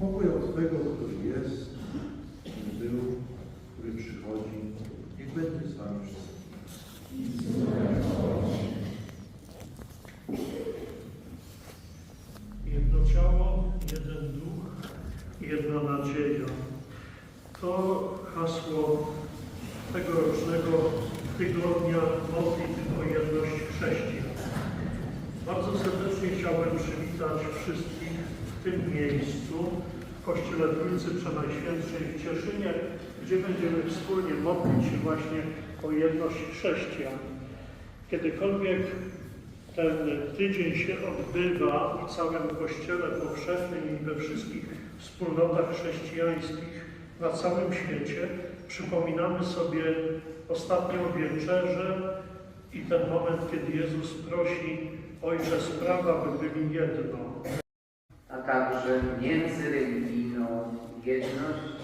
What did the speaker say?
Pokój od tego, który jest, który był, który przychodzi, niech będzie z Wami. Jedno ciało, jeden duch, jedna nadzieja. To hasło tegorocznego tygodnia modlitw o jedność chrześcijan. Bardzo serdecznie chciałbym przywitać wszystkich tym miejscu, w Kościele Trójcy Przenajświętszej w Cieszynie, gdzie będziemy wspólnie modlić się właśnie o jedność chrześcijan. Kiedykolwiek ten tydzień się odbywa w całym Kościele powszechnym i we wszystkich wspólnotach chrześcijańskich na całym świecie, przypominamy sobie ostatnią wieczerzę i ten moment, kiedy Jezus prosi Ojcze sprawa, by byli jedno. Ojciec Między Ręginą jedność